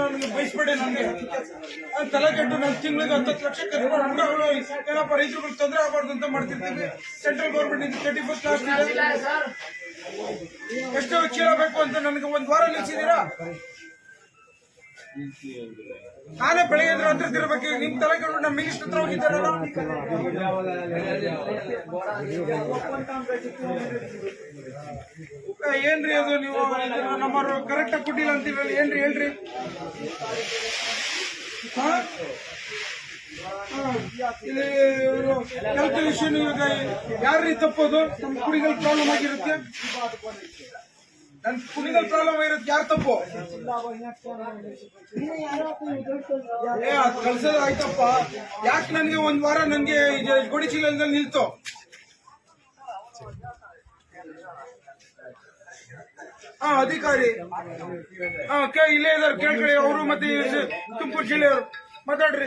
ನನಗೆ ಬಯಸ್ಬೇಡಿ ನನಗೆ. ನಾನು ತಲೆ ಕೆಟ್ಟು ನನ್ನ ತಿಂಗಳಿಗೆ ಹತ್ತತ್ತು ಲಕ್ಷ ಖರ್ಚು ಏನಪ್ಪ ರೈತರುಗಳು ತೊಂದರೆ ಆಗಬಾರ್ದು ಅಂತ ಮಾಡ್ತಿರ್ತೀವಿ. ಸೆಂಟ್ರಲ್ ಗೌರ್ಮೆಂಟ್ ಇಂದ ತರ್ಟಿ ಫಸ್ಟ್ ಎಷ್ಟು ಚೀಲ ಬೇಕು ಅಂತ ನನಗೆ ಒಂದು ವಾರ ನಿಲ್ಸಿದ್ದೀರಾ? ನಾನೇ ಬೆಳಗ್ಗೆ ಹತ್ರ ತಿರ್ಬೇಕು. ನಿಮ್ ತಲೆ ಕೆಟ್ಟು ನಮ್ಮ ಮಿನಿಸ್ಟರ್ ಹತ್ರ ಹೋಗಿದ್ದಾರಲ್ಲ? ಏನ್ರಿ ಅದು ನೀವು? ನಮ್ಮ ಕರೆಕ್ಟ್ ಆಗಿ ಕೊಟ್ಟಿಲ್ಲ ಅಂತೀರಲ್ಲ, ಏನ್ರಿ ಹೇಳ್ರಿ? ಇಲ್ಲಿ ಕ್ಯಾಲ್ಕುಲೇಷನ್ ಇವಾಗ ಯಾರ್ರಿ ತಪ್ಪೋದು? ನಮ್ಮ ಕುಡಿಗಳು ಪ್ರಾಬ್ಲಮ್ ಆಗಿರುತ್ತೆ. ನನ್ ಕುಣಿಗಲ್ ಪ್ರಾಬ್ಲಮ್ ಆಗಿರುತ್ತೆ ಯಾರು ತಪ್ಪು? ಏ, ಅದು ಕಳ್ಸೋದು ಯಾಕೆ ನನ್ಗೆ ಒಂದ್ ವಾರ ನನ್ಗೆ ಗೋಡಿ ಚೀಲದಲ್ಲಿ ನಿಲ್ತು? ಹಾ ಅಧಿಕಾರಿ. ಹಾ ಕೇ, ಇಲ್ಲೇ ಇದಾರೆ, ಕೇಳ್ಕೊಳ್ಳಿ. ಅವರು ಮತ್ತೆ ತುಮಕೂರು ಜಿಲ್ಲೆಯವರು. ಮಾತಾಡ್ರಿ.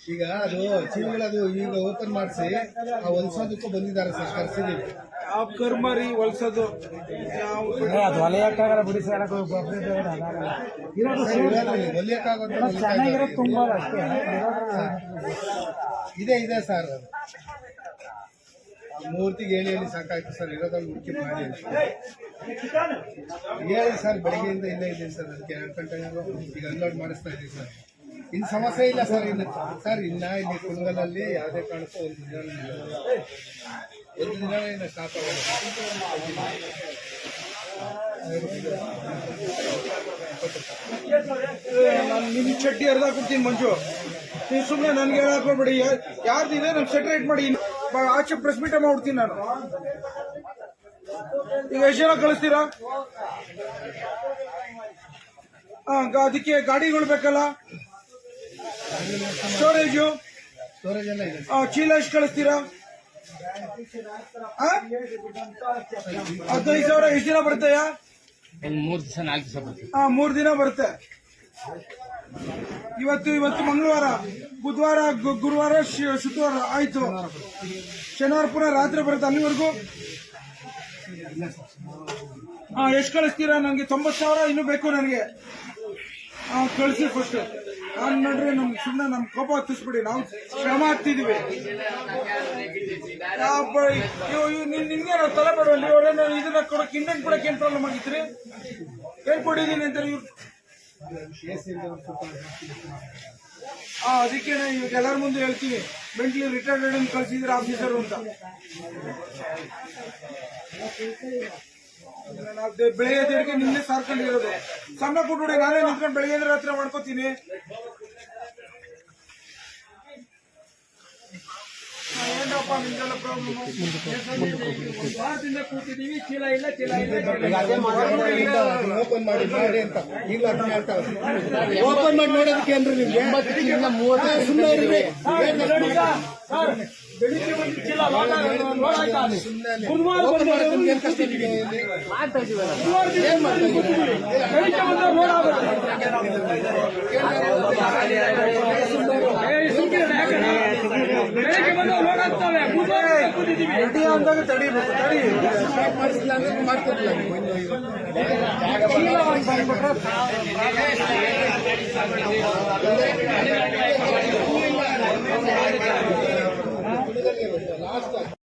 ಈಗ ಅದು ಚೀಲಗಳದು ಈಗ ಓಪನ್ ಮಾಡಿಸಿ ಆ ಹೊಲ್ಸೋದಕ್ಕೂ ಬಂದಿದ್ದಾರೆ ಸರ್ ಕರ್ಸಿದೀವಿ. ಯಾವ ಕರ್ಮರಿ ಹೊಲ್ಸೋದು. ಯಾವ ಅದು ಹೊಲೆಯಕ್ಕಾಗಲ್ಲ ಬಿಡಿ ಸರ್ ಅದು ಇರೋದು ಸರ್ ಹೊಲಿಯಕ್ಕಾಗೋದು ಚೆನ್ನಾಗಿರೋದು ಇದ್ದಾರೆ. ತುಂಬಾ ಅಷ್ಟೇ. ಇದೆ ಇದೆ ಸರ್. ಮೂರ್ತಿಗೆ ಹೇಳಿ ಹೇಳಿ ಸಾಕಾಯ್ತು ಸರ್ ಇರೋದಾಗ ಹುಡುಕಿ ಮಾಡಿ. ಹೇಳಿ ಸರ್ ಬೆಳಗ್ಗೆಯಿಂದ ಇಲ್ಲೇ ಇದ್ದೀನಿ ಸರ್ ಅದಕ್ಕೆ ಎರಡು ಗಂಟೆ ಈಗ ಅನ್ಲೋಡ್ ಮಾಡಿಸ್ತಾ ಇದ್ದೀವಿ ಸರ್. ಇನ್ನು ಸಮಸ್ಯೆ ಇಲ್ಲ ಸರ್, ಇನ್ನು ಸರ್, ಇನ್ನ ಇಲ್ಲಿ ಕುಣಗಲಲ್ಲಿ ಯಾವುದೇ ಕಾರಣಕ್ಕೂ ಒಂದು ದಿನ. ಒಂದು ದಿನ ಇನ್ನು ಸ್ಟಾಪ್ ನಾನು ನಿಮ್ ಚಡ್ಡಿ ಅರ್ಧ ಕೊಡ್ತೀನಿ ಮಂಜು. ನೀವು ಸುಮ್ಮನೆ ನನ್ಗೆ ಹೇಳಕ್ ಯಾರ್ದು ಇದೆ ನಮ್ ಸೆಟ್ರೇಟ್ ಮಾಡಿ. ಆಚೆ ಪ್ರೆಸ್ ಮೀಟ್ ಮಾಡ್ಬಿಡ್ತೀನಿ ನಾನು. ಈಗ ಎಷ್ಟು ಜನ ಕಳಿಸ್ತೀರಾ? ಅದಕ್ಕೆ ಗಾಡಿಗಳು ಬೇಕಲ್ಲ? ಸ್ಟೋರೇಜು ಚೀಲ ಎಷ್ಟು ಕಳಿಸ್ತೀರಾ? ಹದಿನೈದು ಸಾವಿರ ಎಷ್ಟು ದಿನ ಬರುತ್ತೆ ಮೂರ್ ದಿವಸ ನಾಲ್ಕು ದಿವಸ ಬರ್ತೀವಿ ಹಾ ಮೂರ್ ದಿನ ಬರುತ್ತೆ. ಇವತ್ತು ಇವತ್ತು ಮಂಗಳವಾರ. ಬುಧವಾರ ಗುರುವಾರ ಶುಕ್ರವಾರ. ಆಯ್ತು. ಶನಿವಾರ ಪುನಃ ರಾತ್ರಿ ಬರುತ್ತೆ ಅಲ್ಲಿವರೆಗೂ? ಹಾ ಎಷ್ಟು ಕಳಿಸ್ತೀರಾ? ನನಗೆ ತೊಂಬತ್ತು ಸಾವಿರ ಇನ್ನೂ ಬೇಕು ನನಗೆ. ಹಾ ಕಳಿಸಿ ಫಸ್ಟ್ ನಾನು ನೋಡ್ರಿ ನಮ್ ಸುಮ್ಮನೆ ನಮ್ ಕೋಪ ಹತ್ತಿಸ್ಬಿಡಿ, ನಾವು ಶ್ರಮ ಹಾಕ್ತಿದೀವಿ ನಿಮ್ಗೆ ನಾವು ತಲೆ ಬೇಡ ಅವ್ರೇನೋ ಇದನ್ನ ಕೊಡಕ್ ಹಿಂದೆ ಕೊಡಕ್ ಏನ್ ಪ್ರಾಬ್ಲಮ್ ಆಗಿತ್ರಿ? ಕೊಟ್ಟಿದ್ದೀನಿ ಅಂತ ಇವ್ರು. ಹಾ ಅದಕ್ಕೆ ಇವಾಗ ಎಲ್ಲರ ಮುಂದೆ ಹೇಳ್ತೀನಿ. ಮೆಂಟ್ಲಿ ರಿಟೈರ್ಡ್ ಕಳ್ಸಿದ್ರೆ ಆಫೀಸರ್ ಅಂತ. ನಾವು ಬೆಳಗ್ಗೆ ದೇಡಿಗೆ ನಿನ್ನೆ ಸಾರ್ಕೊಂಡಿರೋದು ಸಣ್ಣ ಪುಟ್ಟ ನಾನೇ ನಿಂತ್ಕೊಂಡು ಬೆಳಗ್ಗೆ ರಾತ್ರಿ ಮಾಡ್ಕೋತೀನಿ. ಹಾ, ಏನಪ್ಪ ನಿಮ್ದೆಲ್ಲ ಪ್ರಾಬ್ಲಮ್ ವಾರದಿಂದ ಕೂತಿದೀವಿ ಚೀಲ ಇಲ್ಲ ಚೀಲ. ಓಪನ್ ಮಾಡಿ ಮಾಡಿ ಅಂತ. ಈಗ ಅದನ್ನ ಹೇಳ್ತಾರೆ. ಓಪನ್ ಮಾಡಿ ನೋಡೋದಕ್ಕೆ ಅಂದ್ರೆ ನಿಮ್ಗೆ? ಸುಮ್ಮನೆ ಬೆಳಿಗ್ಗೆ ಒಂದು ಚೀಲ ಲೋಡ್ ಆಯ್ತಾ ಅಲ್ಲಿ? ಬಂದ್ರೆ. ಲೋಡ್ ಆಗ್ತವೆ ಕೂತಿದ್ದೀವಿ. 明日。